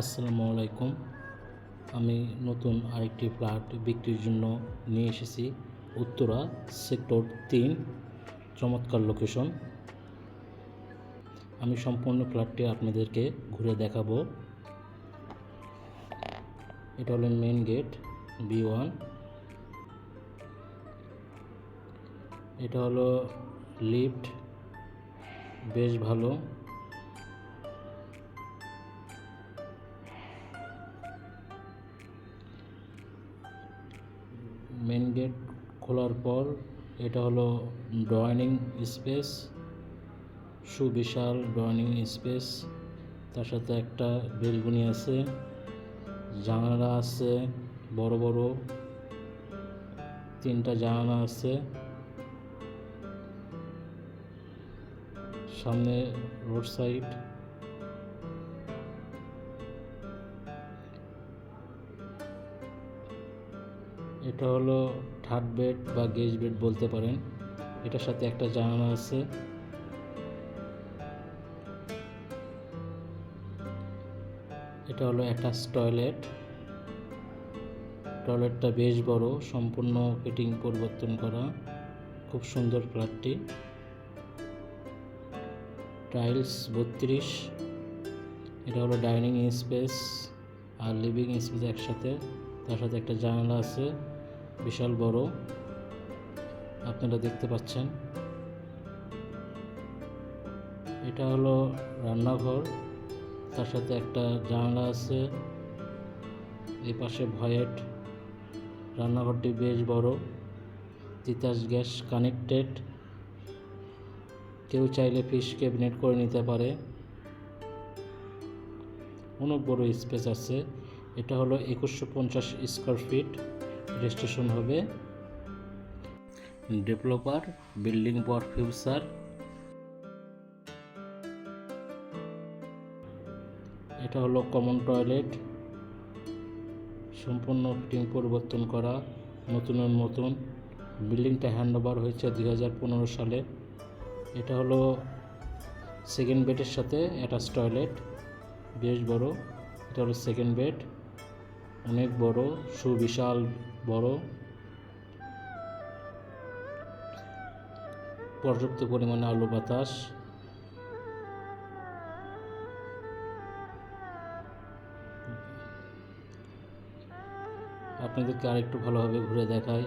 আসসালামু আলাইকুম। আমি নতুন আরেকটি ফ্ল্যাট বিক্রির জন্য নিয়ে এসেছি উত্তরা সেক্টর তিন, চমৎকার লোকেশন আমি সম্পূর্ণ ফ্ল্যাটটি আপনাদেরকে ঘুরে দেখাবো। এটা হলো মেন গেট বি ওয়ান এটা হলো লিফট বেশ ভালো। খোলার পর এটা হলো ড্রয়িং স্পেস সুবিশাল ড্রয়িং স্পেস তার সাথে একটা বেলগুনি আছে, জানালা আছে, বড় বড় তিনটা জানালা আছে। সামনে রোড সাইড এটা হলো থার্ড বেড বা গেজ বেড বলতে পারেন। এটার সাথে একটা জানালা আছে। এটা হলো অ্যাটাচ টয়লেট টয়লেটটা বেশ বড়, সম্পূর্ণ ফিটিং পরিবর্তন করা। খুব সুন্দর ফ্ল্যাটটি টাইলস বত্রিশ। এটা হলো ডাইনিং স্পেস আর লিভিং স্পেস একসাথে। তার সাথে একটা জানালা আছে। বিশাল বড়। আপনারা দেখতে পাচ্ছেন। এটা হলো রান্নাঘর। তার সাথে একটা জানালা আছে। এই পাশে ভয়েট রান্নাঘরটি বেশ বড়। Titas gas connected. কেউ চাইলে ফিশ ক্যাবিনেট করে নিতে পারে। অনেক বড় স্পেস আছে। এটা হলো একুশশো পঞ্চাশ স্কোয়ার ফিট। রেজিস্ট্রেশন হবে। Developer, building for future. এটা হলো কমন টয়লেট। সম্পূর্ণ ফিটিং পরিবর্তন করা, নতুনের মতন। বিল্ডিংটা হ্যান্ড ওভার হয়েছে দুই হাজার পনেরো সালে। এটা হলো সেকেন্ড বেডের সাথে অ্যাটাচ টয়লেট বেশ বড়। এটা হলো সেকেন্ড বেড অনেক বড়, সুবিশাল বড়, পর্যাপ্ত পরিমাণে আলো, বাতাস, আপনাদেরকে আরেকটু ভালোভাবে ঘুরে দেখায়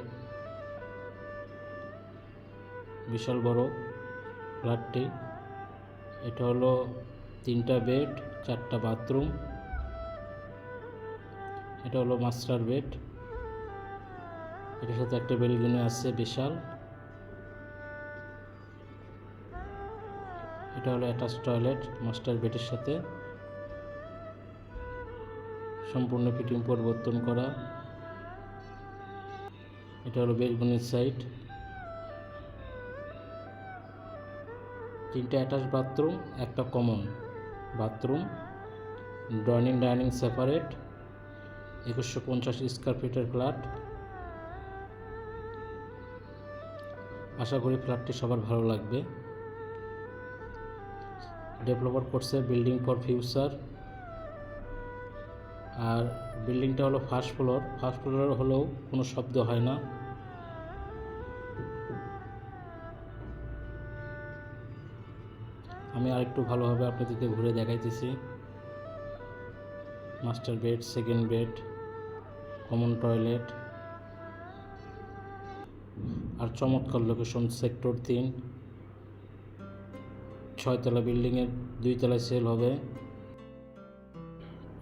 বিশাল বড় ফ্ল্যাটটি। এটা হলো তিনটা বেড, চারটা বাথরুম। এটা হলো মাস্টার বেড। এটার সাথে একটা বেলগুনি আছে বিশাল। এটা হলো অ্যাটাচ টয়লেট মাস্টার বেডের সাথে। সম্পূর্ণ ফিটিং পরিবর্তন করা। এটা হলো বেলগুনির সাইড। তিনটা অ্যাটাচ বাথরুম, একটা common bathroom. Drawing, dining, separate. একুশশো পঞ্চাশ স্কোয়ার ফিটের ফ্ল্যাট। আশা করি ফ্ল্যাটটি সবার ভালো লাগবে। ডেভেলপার করছে বিল্ডিং ফর ফিউচার। আর বিল্ডিংটা হলো ফার্স্ট ফ্লোর। ফার্স্ট ফ্লোর হলেও কোনো শব্দ হয় না। আমি আরেকটু ভালোভাবে আপনাদেরকে ঘুরে দেখাইতেছি। Master bed, second bed. Common toilet আর চমৎকার লোকেশন সেক্টর তিন। ছয়তলা বিল্ডিংয়ের দুই তলায় সেল হবে।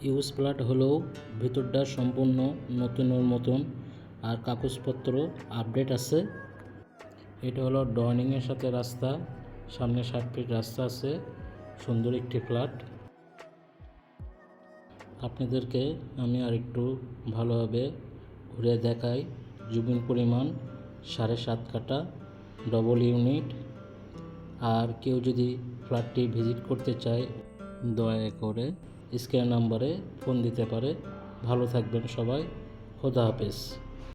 ইউজ ফ্ল্যাট হলেও ভিতরটা সম্পূর্ণ নতুনের মতন। আর কাগজপত্র আপডেট আছে। এটা হলো ডয়নিংয়ের সাথে রাস্তা। সামনে ষাট ফিট রাস্তা আছে। সুন্দর একটি ফ্ল্যাট আপনাদেরকে আমি আরেকটু ভালোভাবে ঘুরে দেখাই। জুবিন পরিমাণ সাড়ে সাত কাটা ডবল ইউনিট আর কেউ যদি ফ্ল্যাটটি ভিজিট করতে চায়, দয়া করে স্ক্যান নাম্বারে ফোন দিতে পারে। ভালো থাকবেন সবাই। খোদা হাফেজ।